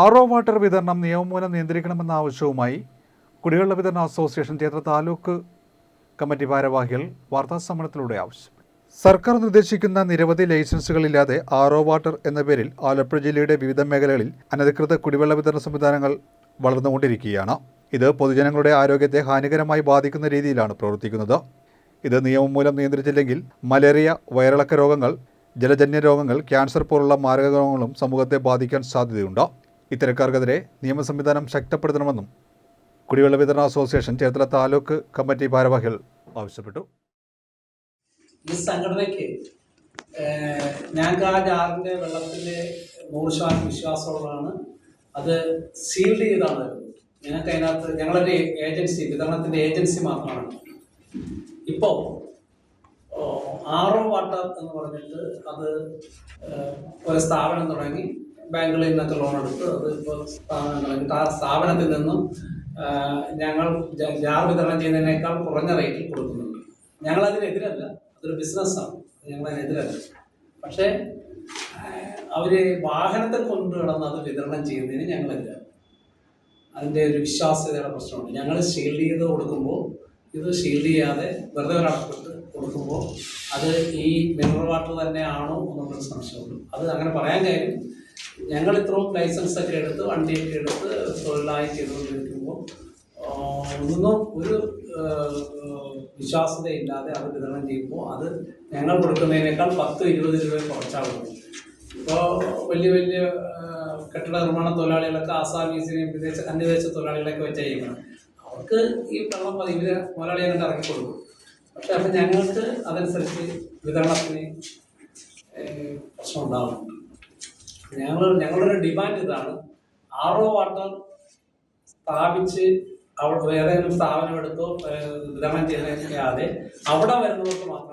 O water വിതരണം നിയമമൂലം നിയന്ത്രിക്കണമെന്ന ആവശ്യവുമായി കുടിവെള്ള വിതരണ അസോസിയേഷൻ ചേർത്ത താലൂക്ക് കമ്മിറ്റി ഭാരവാഹികൾ വാർത്താസമ്മേളനത്തിലൂടെ ആവശ്യപ്പെട്ടു സർക്കാർ നിർദ്ദേശിക്കുന്ന നിരവധി ലൈസൻസുകളില്ലാതെ ഒ വാട്ടർ എന്ന പേരിൽ ആലപ്പുഴ ജില്ലയുടെ വിവിധ മേഖലകളിൽ അനധികൃത കുടിവെള്ള വിതരണ സംവിധാനങ്ങൾ വളർന്നുകൊണ്ടിരിക്കുകയാണ്. ഇത് പൊതുജനങ്ങളുടെ ആരോഗ്യത്തെ ഹാനികരമായി ബാധിക്കുന്ന രീതിയിലാണ് പ്രവർത്തിക്കുന്നത്. ഇത് നിയമം മൂലം നിയന്ത്രിച്ചില്ലെങ്കിൽ മലേറിയ വയറിളക്ക രോഗങ്ങൾ ജലജന്യ രോഗങ്ങൾ ക്യാൻസർ പോലുള്ള മാരക രോഗങ്ങളും സമൂഹത്തെ ബാധിക്കാൻ സാധ്യതയുണ്ട്. ഇത്തരക്കാർക്കെതിരെ നിയമ സംവിധാനം ശക്തപ്പെടുത്തണമെന്നും കുടിവെള്ള വിതരണ അസോസിയേഷൻ ചേർത്തല താലൂക്ക് കമ്മിറ്റി ഭാരവാഹികൾ ആവശ്യപ്പെട്ടു. ഈ സംഘടനയ്ക്ക് ഞാൻ ഞങ്ങൾക്ക് ആ ജാറിന്റെ വെള്ളത്തിന്റെ നൂറ് ശതമാനം വിശ്വാസമുള്ളതാണ് അത് സീൽഡ് ചെയ്താണ്. ഞങ്ങൾക്ക് അതിനകത്ത് ഞങ്ങളൊരു ഏജൻസി വിതരണത്തിന്റെ ഏജൻസി മാത്രമാണ്. ഇപ്പോൾ ആറോ വാട്ടർ എന്ന് പറഞ്ഞിട്ട് അത് ഒരു സ്ഥാപനം തുടങ്ങി. ബാങ്കുകളിൽ നിന്നൊക്കെ ലോൺ എടുത്ത്. അത് ഇപ്പോൾ സ്ഥാപനങ്ങൾ ആ സ്ഥാപനത്തിൽ നിന്നും ഞങ്ങൾ ജാർ വിതരണം ചെയ്യുന്നതിനേക്കാൾ കുറഞ്ഞ റേറ്റിൽ കൊടുക്കുന്നുണ്ട്. ഞങ്ങൾ അതിനെതിരല്ല അതൊരു ബിസിനസ്സാണ് ഞങ്ങൾ അതിനെതിരല്ല പക്ഷേ അവർ അവർ വാഹനത്തിൽ കൊണ്ടു കിടന്ന് അത് വിതരണം ചെയ്യുന്നതിന് ഞങ്ങളെതിരാണ് അതിന്റെ ഒരു വിശ്വാസ്യതയുടെ പ്രശ്നമുണ്ട്. ഞങ്ങൾ ഷീൽഡ് ചെയ്ത് കൊടുക്കുമ്പോൾ ഇത് ഷീൽഡ് ചെയ്യാതെ വെറുതെ ഒരാൾക്കിട്ട് കൊടുക്കുമ്പോൾ അത് ഈ മിനറൽ വാട്ടർ തന്നെയാണോ എന്നുള്ളൊരു സംശയമുണ്ട്. അത് അങ്ങനെ പറയാൻ കാര്യം ഞങ്ങൾ ഇത്രയും ലൈസൻസ് ഒക്കെ എടുത്ത് വണ്ടിയൊക്കെ എടുത്ത് തൊഴിലായി ചെയ്തുകൊണ്ടിരിക്കുമ്പോൾ ഒന്നും ഒരു വിശ്വാസതയില്ലാതെ അത് വിതരണം ചെയ്യുമ്പോൾ അത് ഞങ്ങൾ കൊടുക്കുന്നതിനേക്കാൾ പത്ത് ഇരുപത് രൂപ കുറച്ചാണ് കൊടുക്കുന്നത് ഇപ്പോൾ വലിയ വലിയ കെട്ടിട നിർമ്മാണ തൊഴിലാളികളൊക്കെ ആസാമീസിനെയും വിദേശ അന്യദേശ തൊഴിലാളികളൊക്കെ വെച്ച് ചെയ്യുന്നത് അവർക്ക് ഈ വെള്ളം ഇവർ മുതലാളിയെ കണ്ട് ഇറക്കി കൊടുക്കും. പക്ഷെ അപ്പം ഞങ്ങൾക്ക് അതനുസരിച്ച് വിതരണത്തിന് പ്രശ്നം ഉണ്ടാകുന്നുണ്ട് ഞങ്ങൾ ഞങ്ങളുടെ ഡിമാൻഡ് ഇതാണ്. ആർ ഒ വാട്ടർ സ്ഥാപിച്ച് അവിടെ ഏതെങ്കിലും സ്ഥാപനം എടുത്തോ വിതരണം ചെയ്യാതെ അവിടെ വരുന്നവർക്ക് മാത്രം